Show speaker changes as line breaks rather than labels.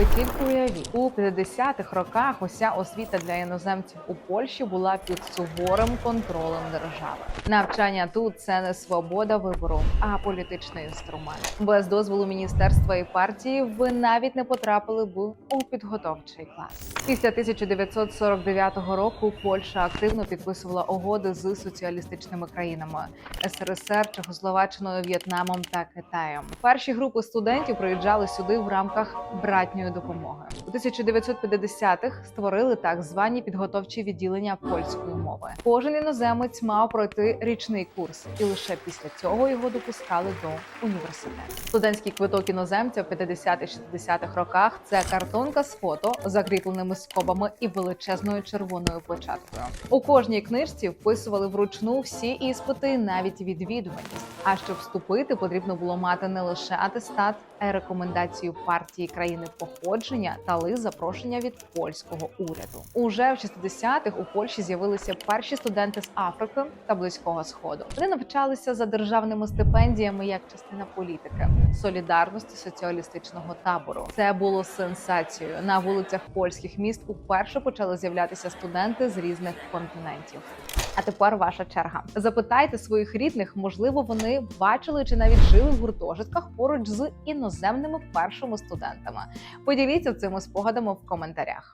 Тільки уявіть, у 50-х роках уся освіта для іноземців у Польщі була під суворим контролем держави. Навчання тут це не свобода вибору, а політичний інструмент. Без дозволу міністерства і партії ви навіть не потрапили б у підготовчий клас. Після 1949 року Польща активно підписувала угоди з соціалістичними країнами СРСР, Чехословаччиною, В'єтнамом та Китаєм. Перші групи студентів приїжджали сюди в рамках братньої допомоги. У 1950-х створили так звані підготовчі відділення польської мови. Кожен іноземець мав пройти річний курс, і лише після цього його допускали до університету. Студентський квиток іноземця в 50-60-х роках це картонка з фото, закріпленими скобами і величезною червоною початкою. У кожній книжці вписували вручну всі іспити, навіть відвідуваність. А щоб вступити, потрібно було мати не лише атестат, а й рекомендацію партії країни походження та лист запрошення від польського уряду. Уже в 60-х у Польщі з'явилися перші студенти з Африки та Близького Сходу. Вони навчалися за державними стипендіями як частина політики солідарності соціалістичного табору. Це було сенсацією. На вулицях польських міст уперше почали з'являтися студенти з різних континентів. А тепер ваша черга. Запитайте своїх рідних, можливо, вони бачили чи навіть жили в гуртожитках поруч з іноземними першими студентами. Поділіться цими спогадами в коментарях.